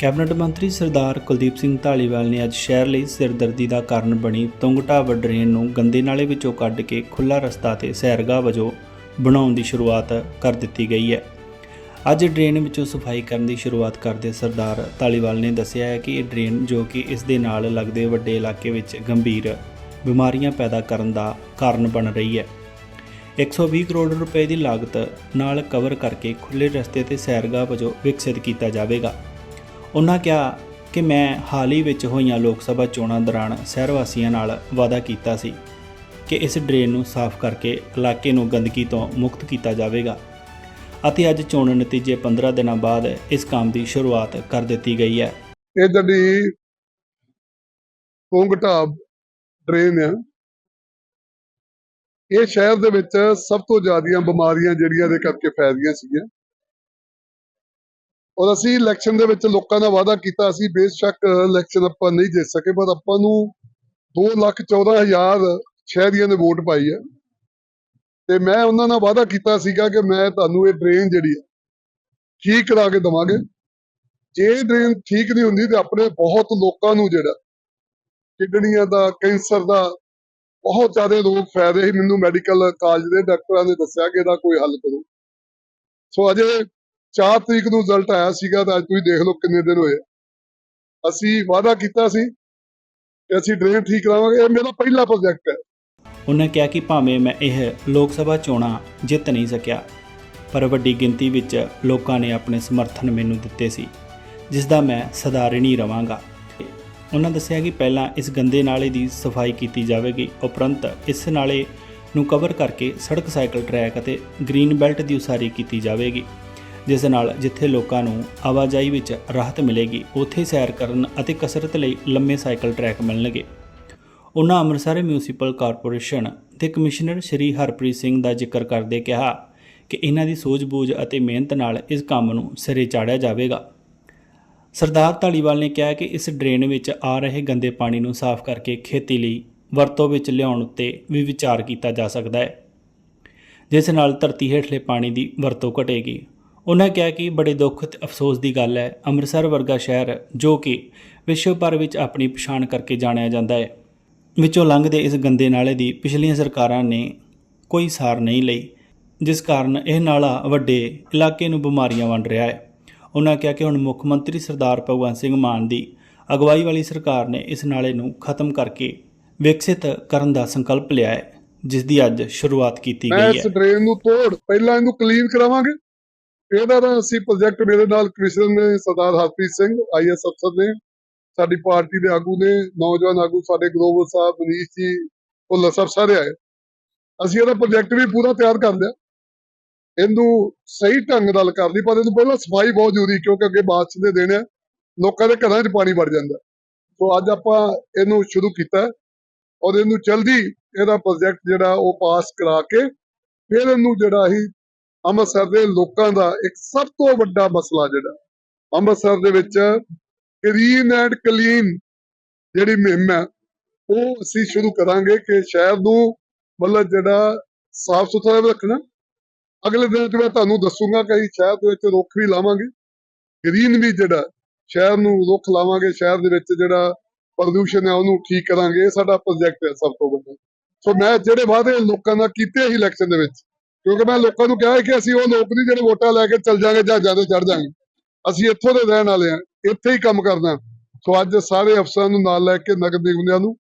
Cabinet ਮੰਤਰੀ ਸਰਦਾਰ ਕੁਲਦੀਪ ਸਿੰਘ ਢਾਲੀਵਾਲ ਨੇ ਅੱਜ ਸ਼ਹਿਰ ਲਈ ਸਿਰਦਰਦੀ ਦਾ ਕਾਰਨ ਬਣੀ ਤੁੰਗਟਾਵ ਡਰੇਨ ਨੂੰ ਗੰਦੇ ਨਾਲੇ ਵਿੱਚੋਂ ਕੱਢ ਕੇ ਖੁੱਲਾ ਰਸਤਾ ਤੇ ਸੈਰਗਾਹ ਵਜੋਂ ਬਣਾਉਣ ਦੀ ਸ਼ੁਰੂਆਤ ਕਰ ਦਿੱਤੀ ਗਈ ਹੈ। ਅੱਜ ਡਰੇਨ ਵਿੱਚੋਂ ਸਫ਼ਾਈ ਕਰਨ ਦੀ ਸ਼ੁਰੂਆਤ ਕਰਦੇ ਸਰਦਾਰ ਢਾਲੀਵਾਲ ਨੇ ਦੱਸਿਆ ਹੈ ਕਿ ਇਹ ਡਰੇਨ ਜੋ ਕਿ ਇਸ ਦੇ ਨਾਲ ਲੱਗਦੇ ਵੱਡੇ ਇਲਾਕੇ ਵਿੱਚ ਗੰਭੀਰ ਬਿਮਾਰੀਆਂ ਪੈਦਾ ਕਰਨ ਦਾ ਕਾਰਨ ਬਣ ਰਹੀ ਹੈ। 120 ਕਰੋੜ ਰੁਪਏ ਦੀ ਲਾਗਤ ਨਾਲ ਕਵਰ ਕਰਕੇ ਖੁੱਲੇ ਰਸਤੇ ਤੇ ਸੈਰਗਾਹ ਵਜੋਂ ਵਿਕਸਿਤ ਕੀਤਾ ਜਾਵੇਗਾ। ਉਹਨਾਂ ਕਿਹਾ ਕਿ ਮੈਂ ਹਾਲ ਹੀ ਵਿੱਚ ਹੋਈਆਂ ਲੋਕ ਸਭਾ ਚੋਣਾਂ ਦੌਰਾਨ ਸ਼ਹਿਰ ਵਾਸੀਆਂ ਨਾਲ ਵਾਅਦਾ ਕੀਤਾ ਸੀ ਕਿ ਇਸ ਡਰੇਨ ਨੂੰ ਸਾਫ਼ ਕਰਕੇ ਇਲਾਕੇ ਨੂੰ ਗੰਦਗੀ ਤੋਂ ਮੁਕਤ ਕੀਤਾ ਜਾਵੇਗਾ ਅਤੇ ਅੱਜ ਚੋਣ ਨਤੀਜੇ 15 ਦਿਨਾਂ ਬਾਅਦ ਇਸ ਕੰਮ ਦੀ ਸ਼ੁਰੂਆਤ ਕਰ ਦਿੱਤੀ ਗਈ ਹੈ। ਇਹ ਜਿਹੜੀ ਕੋਂਗਟਾਬ ਡਰੇਨ ਹੈ ਇਹ ਸ਼ਹਿਰ ਦੇ ਵਿੱਚ ਸਭ ਤੋਂ ਜ਼ਿਆਦੀਆਂ ਬਿਮਾਰੀਆਂ ਜਿਹੜੀਆਂ ਦੇ ਕਰਕੇ ਫੈਲੀਆਂ ਸੀਗੀਆਂ। ਔਰ ਅਸੀਂ ਇਲੈਕਸ਼ਨ ਦੇ ਵਿੱਚ ਲੋਕਾਂ ਦਾ ਵਾਅਦਾ ਕੀਤਾ ਸੀ ਬੇਸ਼ੱਕ ਇਲੈਕਸ਼ਨ ਆਪਾਂ ਨਹੀਂ ਜਿੱਤ ਸਕੇ, ਪਰ ਆਪਾਂ ਨੂੰ 214000 ਸ਼ਹਿਰੀਆਂ ਨੇ ਵੋਟ ਪਾਈ ਹੈ। ਤੇ ਮੈਂ ਉਹਨਾਂ ਨਾਲ ਵਾਅਦਾ ਕੀਤਾ ਸੀਗਾ ਕਿ ਮੈਂ ਤੁਹਾਨੂੰ ਇਹ ਡਰੇਨ ਜਿਹੜੀ ਹੈ, ਠੀਕ ਕਰਾ ਕੇ ਦਵਾਂਗੇ। ਜੇ ਡਰੇਨ ਠੀਕ ਨਹੀਂ ਹੁੰਦੀ ਤੇ ਆਪਣੇ ਬਹੁਤ ਲੋਕਾਂ ਨੂੰ ਜਿਹੜਾ ਕਿਡਨੀਆਂ ਦਾ, ਕੈਂਸਰ ਦਾ ਬਹੁਤ ਜ਼ਿਆਦਾ ਰੋਗ ਫੈਲ ਰਹੇ ਮੈਨੂੰ ਮੈਡੀਕਲ ਕਾਲਜ ਦੇ ਡਾਕਟਰਾਂ ਨੇ ਦੱਸਿਆ ਕਿ ਇਹਦਾ ਕੋਈ ਹੱਲ ਕਰੋ। ਸੋ ਅਜੇ 4 ਤਰੀਕ ਨੂੰ ਰਿਜ਼ਲਟ ਆਇਆ ਸੀਗਾ ਤਾਂ ਅੱਜ ਤੁਸੀਂ ਦੇਖ ਲਓ ਕਿੰਨੇ ਦਿਨ ਹੋਏ ਅਸੀਂ ਵਾਅਦਾ ਕੀਤਾ ਸੀ ਕਿ ਅਸੀਂ ਡਰੇਨ ਠੀਕ ਕਰਾਵਾਂਗੇ, ਇਹ ਮੇਰਾ ਪਹਿਲਾ ਪ੍ਰੋਜੈਕਟ ਹੈ। ਉਹਨਾਂ ਕਿਹਾ ਕਿ ਭਾਵੇਂ ਮੈਂ ਇਹ ਲੋਕ ਸਭਾ ਚੋਣਾਂ ਜਿੱਤ ਨਹੀਂ ਸਕਿਆ, ਪਰ ਵੱਡੀ ਗਿਣਤੀ ਵਿੱਚ ਲੋਕਾਂ ਨੇ ਆਪਣੇ ਸਮਰਥਨ ਮੈਨੂੰ ਦਿੱਤੇ ਸੀ, ਜਿਸ ਦਾ ਮੈਂ ਸਦਾ ਰਿਣੀ ਰਵਾਂਗਾ। ਉਹਨਾਂ ਦੱਸਿਆ ਕਿ ਪਹਿਲਾਂ ਇਸ ਗੰਦੇ ਨਾਲੇ ਦੀ ਸਫ਼ਾਈ ਕੀਤੀ ਜਾਵੇਗੀ, ਉਪਰੰਤ ਇਸ ਨਾਲੇ ਨੂੰ ਕਵਰ ਕਰਕੇ ਸੜਕ ਸਾਈਕਲ ਟਰੈਕ ਅਤੇ ਗ੍ਰੀਨ ਬੈਲਟ ਦੀ ਉਸਾਰੀ ਕੀਤੀ ਜਾਵੇਗੀ। ਜਿਸ ਨਾਲ ਜਿੱਥੇ ਲੋਕਾਂ ਨੂੰ ਆਵਾਜਾਈ ਵਿੱਚ ਰਾਹਤ ਮਿਲੇਗੀ, ਉੱਥੇ ਸੈਰ ਕਰਨ ਅਤੇ ਕਸਰਤ ਲਈ ਲੰਮੇ ਸਾਈਕਲ ਟਰੈਕ ਮਿਲਣਗੇ। ਉਹਨਾਂ ਅੰਮ੍ਰਿਤਸਰ ਮਿਊਨਿਸਪਲ ਕਾਰਪੋਰੇਸ਼ਨ ਦੇ ਕਮਿਸ਼ਨਰ ਸ਼੍ਰੀ ਹਰਪ੍ਰੀਤ ਸਿੰਘ ਦਾ ਜ਼ਿਕਰ ਕਰਦੇ ਕਿਹਾ ਕਿ ਇਹਨਾਂ ਦੀ ਸੂਝ-ਬੂਝ ਅਤੇ ਮਿਹਨਤ ਨਾਲ ਇਸ ਕੰਮ ਨੂੰ ਸਿਰੇ ਚਾੜਿਆ ਜਾਵੇਗਾ। ਸਰਦਾਰ ਢਾਲੀਵਾਲ ਨੇ ਕਿਹਾ ਕਿ ਇਸ ਡਰੇਨ ਵਿੱਚ ਆ ਰਹੇ ਗੰਦੇ ਪਾਣੀ ਨੂੰ ਸਾਫ਼ ਕਰਕੇ ਖੇਤੀ ਲਈ ਵਰਤੋਂ ਵਿੱਚ ਲਿਆਉਣ ਉੱਤੇ ਵੀ ਵਿਚਾਰ ਕੀਤਾ ਜਾ ਸਕਦਾ ਹੈ, ਜਿਸ ਨਾਲ ਧਰਤੀ ਹੇਠਲੇ ਪਾਣੀ ਦੀ ਵਰਤੋਂ ਘਟੇਗੀ। ਉਹਨਾਂ ਕਿਹਾ ਕਿ ਬੜੇ ਦੁੱਖ ਤੇ ਅਫਸੋਸ ਦੀ ਗੱਲ ਹੈ ਅੰਮ੍ਰਿਤਸਰ ਵਰਗਾ ਸ਼ਹਿਰ ਜੋ ਕਿ ਵਿਸ਼ਵ ਭਰ ਵਿੱਚ ਆਪਣੀ ਪਛਾਣ ਕਰਕੇ ਜਾਣਿਆ ਜਾਂਦਾ ਹੈ। ਵਿੱਚੋਂ ਲੰਘਦੇ ਇਸ ਗੰਦੇ ਨਾਲੇ ਦੀ ਪਿਛਲੀਆਂ ਸਰਕਾਰਾਂ ਨੇ ਕੋਈ ਸਾਰ ਨਹੀਂ ਲਈ, ਜਿਸ ਕਾਰਨ ਇਹ ਨਾਲਾ ਵੱਡੇ ਇਲਾਕੇ ਨੂੰ ਬਿਮਾਰੀਆਂ ਵੰਡ ਰਿਹਾ ਹੈ। ਉਹਨਾਂ ਕਿਹਾ ਕਿ ਹੁਣ ਮੁੱਖ ਮੰਤਰੀ ਸਰਦਾਰ ਭਗਵੰਤ ਸਿੰਘ ਮਾਨ ਦੀ ਅਗਵਾਈ ਵਾਲੀ ਸਰਕਾਰ ਨੇ ਇਸ ਨਾਲੇ ਨੂੰ ਖਤਮ ਕਰਕੇ ਵਿਕਸਿਤ ਕਰਨ ਦਾ ਸੰਕਲਪ ਲਿਆ ਹੈ, ਜਿਸ ਦੀ ਅੱਜ ਸ਼ੁਰੂਆਤ ਕੀਤੀ ਮੈਂ ਗਈ ਇਸ ਹੈ ਡਰੇਨ ਨੂੰ ਤੋੜ, ਪਹਿਲਾਂ ਇਹਨੂੰ ਕਲੀਨ ਕਰਾਵਾਂਗੇ। ਇਹਦਾ ਤਾਂ ਅਸੀਂ ਪ੍ਰੋਜੈਕਟ ਮੇਰੇ ਨਾਲ ਕਮਿਸ਼ਨਰ ਨੇ, ਸਰਦਾਰ ਹਰਪ੍ਰੀਤ ਸਿੰਘ ਆਈਐਸ ਅਫਸਰ ਨੇ, ਸਾਡੀ ਪਾਰਟੀ ਦੇ ਆਗੂ ਨੇ, ਨੌਜਵਾਨ ਆਗੂ ਸਾਡੇ ਗਲੋਬਲ ਸਾਹਿਬ, ਮਨੀਸ਼ ਜੀ ਭੁੱਲਰ ਸਾਹਿਬ ਸਾਰੇ ਆਏ। ਅਸੀਂ ਇਹਦਾ ਪ੍ਰੋਜੈਕਟ ਵੀ ਪੂਰਾ ਤਿਆਰ ਕਰ ਲਿਆ। ਇਹਨੂੰ ਸਹੀ ਢੰਗ ਨਾਲ ਕਰ ਲਈ, ਪਰ ਇਹਨੂੰ ਪਹਿਲਾਂ ਸਫ਼ਾਈ ਬਹੁਤ ਜ਼ਰੂਰੀ, ਕਿਉਂਕਿ ਅੱਗੇ ਬਾਰਿਸ਼ ਦੇ ਦਿਨ ਆ, ਲੋਕਾਂ ਦੇ ਘਰਾਂ 'ਚ ਪਾਣੀ ਵੜ ਜਾਂਦਾ। ਸੋ ਅੱਜ ਆਪਾਂ ਇਹਨੂੰ ਸ਼ੁਰੂ ਕੀਤਾ ਔਰ ਇਹਨੂੰ ਜਲਦੀ ਇਹਦਾ ਪ੍ਰੋਜੈਕਟ ਜਿਹੜਾ ਉਹ ਪਾਸ ਕਰਾ ਕੇ, ਫਿਰ ਇਹਨੂੰ ਜਿਹੜਾ ਹੀ ਅੰਮ੍ਰਿਤਸਰ ਦੇ ਲੋਕਾਂ ਦਾ ਇੱਕ ਸਭ ਤੋਂ ਵੱਡਾ ਮਸਲਾ ਜਿਹੜਾ, ਅੰਮ੍ਰਿਤਸਰ ਦੇ ਵਿੱਚ ਗ੍ਰੀਨ ਐਂਡ ਕਲੀਨ ਜਿਹੜੀ ਮੁਹਿੰਮ ਹੈ, ਉਹ ਅਸੀਂ ਸ਼ੁਰੂ ਕਰਾਂਗੇ ਕਿ ਸ਼ਹਿਰ ਨੂੰ ਮਤਲਬ ਜਿਹੜਾ ਸਾਫ਼ ਸੁਥਰਾ ਵੀ ਰੱਖਣਾ। ਅਗਲੇ ਦਿਨ ਚ ਮੈਂ ਤੁਹਾਨੂੰ ਦੱਸੂਗਾ ਕਿ ਅਸੀਂ ਸ਼ਹਿਰ ਦੇ ਵਿੱਚ ਰੁੱਖ ਵੀ ਲਾਵਾਂਗੇ। ਗ੍ਰੀਨ ਵੀ ਜਿਹੜਾ, ਸ਼ਹਿਰ ਨੂੰ ਰੁੱਖ ਲਾਵਾਂਗੇ, ਸ਼ਹਿਰ ਦੇ ਵਿੱਚ ਜਿਹੜਾ ਪ੍ਰਦੂਸ਼ਣ ਹੈ ਉਹਨੂੰ ਠੀਕ ਕਰਾਂਗੇ, ਇਹ ਸਾਡਾ ਪ੍ਰੋਜੈਕਟ ਹੈ ਸਭ ਤੋਂ ਵੱਡਾ। ਸੋ ਮੈਂ ਜਿਹੜੇ ਵਾਅਦੇ ਲੋਕਾਂ ਨਾਲ ਕੀਤੇ ਸੀ ਇਲੈਕਸ਼ਨ ਦੇ ਵਿੱਚ ਕਿਉਂਕਿ ਮੈਂ ਲੋਕਾਂ ਨੂੰ ਕਿਹਾ ਸੀ ਕਿ ਅਸੀਂ ਉਹ ਲੋਕ ਨਹੀਂ ਜਿਹੜੇ ਵੋਟਾਂ ਲੈ ਕੇ ਚੱਲ ਜਾਾਂਗੇ ਜਹਾਜ਼ਾਂ ਤੇ ਚੜ ਜਾਾਂਗੇ ਅਸੀਂ ਇੱਥੋਂ ਦੇ ਰਹਿਣ ਵਾਲੇ ਆ ਇੱਥੇ ਹੀ ਕੰਮ ਕਰਨਾ ਸੋ ਅੱਜ ਸਾਰੇ ਅਫਸਰਾਂ ਨੂੰ ਨਾਲ ਲੈ ਕੇ ਨਗਰ ਨਿਗਮਿਆਂ ਨੂੰ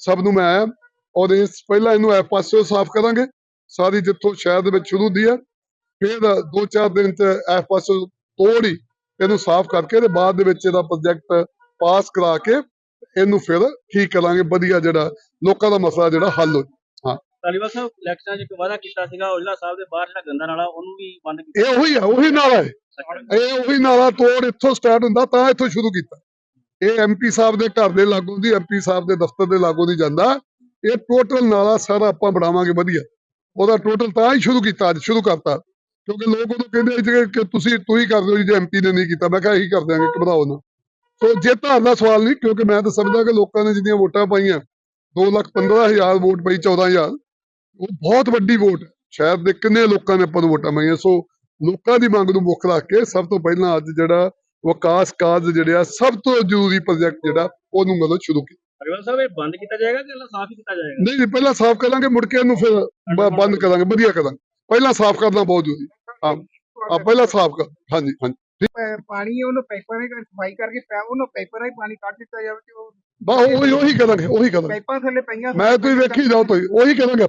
ਸਭ ਨੂੰ ਮੈਂ ਆਇਆ ਔਰ ਇਸ ਪਹਿਲਾਂ ਇਹਨੂੰ ਇਹ ਪਾਸਿਓਂ ਸਾਫ਼ ਕਰਾਂਗੇ। ਸਾਰੀ ਜਿੱਥੋਂ ਸ਼ਹਿਰ ਦੇ ਵਿੱਚ ਸ਼ੁਰੂ ਹੁੰਦੀ ਹੈ, ਫਿਰ ਦੋ ਚਾਰ ਦਿਨ ਚ ਇਹ ਪਾਸਿਓ ਤੋੜ ਹੀ ਇਹਨੂੰ ਸਾਫ਼ ਕਰਕੇ ਤੇ ਬਾਅਦ ਦੇ ਵਿੱਚ ਇਹਦਾ ਪ੍ਰੋਜੈਕਟ ਪਾਸ ਕਰਾ ਕੇ ਇਹਨੂੰ ਫਿਰ ਠੀਕ ਕਰਾਂਗੇ। ਵਧੀਆ ਜਿਹੜਾ ਲੋਕਾਂ ਦਾ ਮਸਲਾ ਜਿਹੜਾ ਹੱਲ ਹੋ। ਤਾਲੀਬਾਨ ਸਾਹਿਬ ਇਲੈਕਸ਼ਨਾਂ 'ਚ ਇੱਕ ਵਾਅਦਾ ਕੀਤਾ ਸੀਗਾ ਔਜਲਾ ਸਾਹਿਬ ਦੇ ਬਾਹਰ ਜਿਹੜਾ ਗੰਦਾ ਨਾਲਾ ਉਹਨੂੰ ਵੀ ਬੰਦ ਕੀਤਾ। ਇਹ ਉਹੀ ਆ ਉਹੀ ਨਾਲਾ ਹੈ। ਇਹ ਉਹੀ ਨਾਲਾ ਤੋੜ ਇੱਥੋਂ ਸਟਾਰਟ ਹੁੰਦਾ ਤਾਂ ਇੱਥੋਂ ਸ਼ੁਰੂ ਕੀਤਾ। ਇਹ ਐਮਪੀ ਸਾਹਿਬ ਦੇ ਘਰ ਦੇ ਲਾਗੋਂ ਦੀ ਐਮਪੀ ਸਾਹਿਬ ਦੇ ਦਫ਼ਤਰ ਦੇ ਲਾਗੋਂ ਦੀ ਜਾਂਦਾ। ਇਹ ਟੋਟਲ ਨਾਲਾ ਸਾਰਾ ਆਪਾਂ ਬਣਾਵਾਂਗੇ ਵਧੀਆ। ਉਹਦਾ ਟੋਟਲ ਤਾਂ ਹੀ ਸ਼ੁਰੂ ਕੀਤਾ ਅੱਜ ਸ਼ੁਰੂ ਕਰਤਾ। ਕਿਉਂਕਿ ਲੋਕ ਉਦੋਂ ਕਹਿੰਦੇ ਸੀ ਕਿ- ਤੁਸੀਂ ਤੁਸੀਂ ਕਰ ਦਿਓ ਜੀ ਜੇ ਐਮਪੀ ਨੇ ਨਹੀਂ ਕੀਤਾ ਮੈਂ ਕਿਹਾ ਇਹੀ ਕਰ ਦਿਆਂਗੇ ਘਬਰਾਓ ਨਾ। ਸੋ ਜੇ ਦਾ ਸਵਾਲ ਨਹੀਂ ਕਿਉਂਕਿ ਮੈਂ ਤਾਂ ਸਮਝਦਾ ਕਿ ਲੋਕਾਂ ਨੇ ਜਿੰਨੀਆਂ ਵੋਟਾਂ ਪਾਈਆਂ 2 ਲੱਖ 15 ਹਜ਼ਾਰ ਵੋਟ ਪਈ 14000 ਉਹ ਬਹੁਤ ਵੱਡੀ ਵੋਟ ਹੈ। ਸ਼ਹਿਰ ਦੇ ਕਿੰਨੇ ਲੋਕਾਂ ਨੇ ਆਪਾਂ ਨੂੰ ਵੋਟਾਂ ਪਾਈਆਂ ਸੋ ਲੋਕਾਂ ਦੀ ਮੰਗ ਨੂੰ ਮੁੱਖ ਰੱਖ ਕੇ ਸਭ ਤੋਂ ਪਹਿਲਾਂ ਅੱਜ ਜਿਹੜਾ ਵਿਕਾਸ ਕਾਰਜ ਜਿਹੜੇ ਆ ਸਭ ਤੋਂ ਜ਼ਰੂਰੀ ਪ੍ਰੋਜੈਕਟ ਜਿਹੜਾ ਉਹਨੂੰ ਮਤਲਬ ਸ਼ੁਰੂ ਕੀਤਾ। ਅਗਰਵਾਲ ਸਾਹਿਬ ਇਹ ਬੰਦ ਕੀਤਾ ਜਾਏਗਾ ਕਿ ਇਹਨਾਂ ਸਾਫ਼ ਹੀ ਕੀਤਾ ਜਾਏਗਾ? ਨਹੀਂ ਜੀ ਪਹਿਲਾਂ ਸਾਫ਼ ਕਰਾਂਗੇ ਮੁੜ ਕੇ ਇਹਨੂੰ ਫਿਰ ਬ- ਬੰਦ ਕਰਾਂਗੇ ਵਧੀਆ ਕਰਾਂਗੇ। ਪਹਿਲਾਂ ਸਾਫ਼ ਕਰਨਾ ਬਹੁਤ ਜ਼ਰੂਰੀ ਹਾਂ। ਆ ਪਹਿਲਾਂ ਸਾਫ਼ ਕਰ ਹਾਂਜੀ ਹਾਂਜੀ। ਪਾਣੀ ਉਹਨੂੰ ਪਾਈਪਾਂ ਨਾਲ ਸਫ਼ਾਈ ਕਰਕੇ ਪੈ- ਉਹਨੂੰ ਪਾਈਪਾਂ ਨਾਲ ਹੀ ਪਾਣੀ ਕੱਢ ਦਿੱਤਾ ਜਾਵੇ ਤੇ ਉਹ ਬਸ ਉਹੀ ਉਹੀ ਕਰਾਂਗੇ ਉਹੀ ਕਰਾਂਗੇ। ਪਾਈਪਾਂ ਥੱਲੇ ਪਈਆਂ ਮੈਂ ਤੁਸੀਂ ਵੇਖੀ ਜਾਓ ਤੁਸੀਂ ਉਹੀ ਕਰਾਂਗੇ।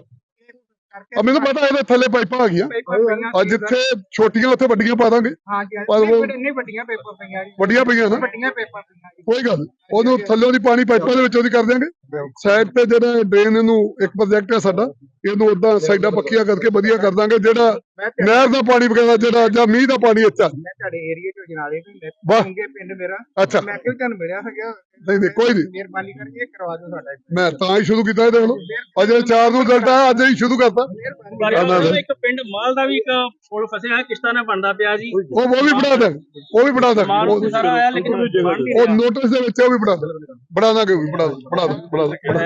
ਕਰਕੇ ਆ ਮੈਨੂੰ ਪਤਾ ਇਹਦੇ ਥੱਲੇ ਪਾਈਪਾਂ ਆ ਗਈਆਂ। ਪਈਆਂ ਆ ਜਿੱਥੇ ਛੋਟੀਆਂ ਉੱਥੇ ਵੱਡੀਆਂ ਪਾ ਦਾਂਗੇ। ਹਾਂ ਜੀ ਪਰ ਉਹ- ਨਹੀਂ ਵੱਡੀਆਂ ਪਾਈਪਾਂ ਪਈਆਂ ਜੀ। ਵੱਡੀਆਂ ਪਈਆਂ ਨਾ। ਵੱਡੀਆਂ ਪਾਈਪਾਂ ਪਈਆਂ ਜੀ। ਕੋਈ ਗੱਲ ਨੀ। ਉਹਨੂੰ ਥੱਲੇ ਦੀ ਪਾਣੀ ਪਾਈਪਾਂ ਦੇ ਵਿੱਚੋਂ ਦੀ ਕਰ ਦਿਆਂਗੇ। ਸਾਈਡ ਤੇ ਜਿਹੜਾ ਡਰੇਨ ਇਹਨੂੰ ਇੱਕ ਪ੍ਰੋਜੈਕਟ ਹੈ ਸਾਡਾ ਇਹਨੂੰ ਉਦਾਂ ਸਾਈਡਾਂ ਪੱਕੀਆਂ ਕਰਕੇ ਵਧੀਆ ਕਰ ਦਾਂਗੇ। ਜਿਹੜਾ ਮੈਂ ਤੇ- ਨਹਿਰ ਦਾ ਪਾਣੀ ਵਗੈਰਾ ਜਿਹੜਾ ਜਾਂ ਮੀਂਹ ਦਾ ਪਾਣੀ ਅੱਛਾ ਮੈਂ ਤੁਹਾਡੇ ਏਰੀਆ ਚੋਂ ਜਨਾਲੇ ਤੋਂ ਵਾਹ। ਮੰਗੇ ਪਿੰਡ ਮੇਰਾ। ਅੱਛਾ। ਮੈਂ ਕਿਹਾ ਤੁਹਾਨੂੰ ਮਿਲਿਆ ਹੈਗਾ। ਨਹੀਂ ਨਹੀਂ ਕੋਈ ਨਹੀਂ। ਮਿਹਰਬਾਨੀ ਕਰਕੇ ਕਰਵਾ ਦਿਓ ਸਾਡਾ ਮੈਂ ਤਾਂ ਹੀ ਸ਼ੁਰੂ ਕੀਤਾ ਇਹਦੇ ਵੱਲੋਂ। ਅਜੇ 4 ਨੂੰ ਰਿਜ਼ਲਟ ਆਇਆ ਅੱਜ ਹੀ ਸ਼ੁਰੂ ਕਰਤਾ। ਮਿਹਰਬਾਨੀ। ਇੱਕ ਪਿੰਡ ਮਾਲ ਦਾ ਵੀ ਇੱਕ ਪੁਲ ਫਸਿਆ ਹੈ ਕਿਸ਼ਤਾਂ ਨਾਲ ਬਣਦਾ ਪਿਆ ਜੀ। ਉਹ ਉਹ ਵੀ ਬਣਾ ਦਾਂਗੇ ਉਹ ਵੀ ਬਣਾ ਮਾਲ ਉਹ- ਸਾਰਾ ਆਇਆ ਲੇਕਿਨ ਉਹ ਨੋਟਿਸ ਦੇ ਵਿੱਚ ਉਹ ਵੀ ਬਣਾ ਦਾਂਗੇ ਬਣਾ ਦਾਂਗੇ ਉਹ ਵੀ ਬਣਾ ਬਣਾ ਬਣਾ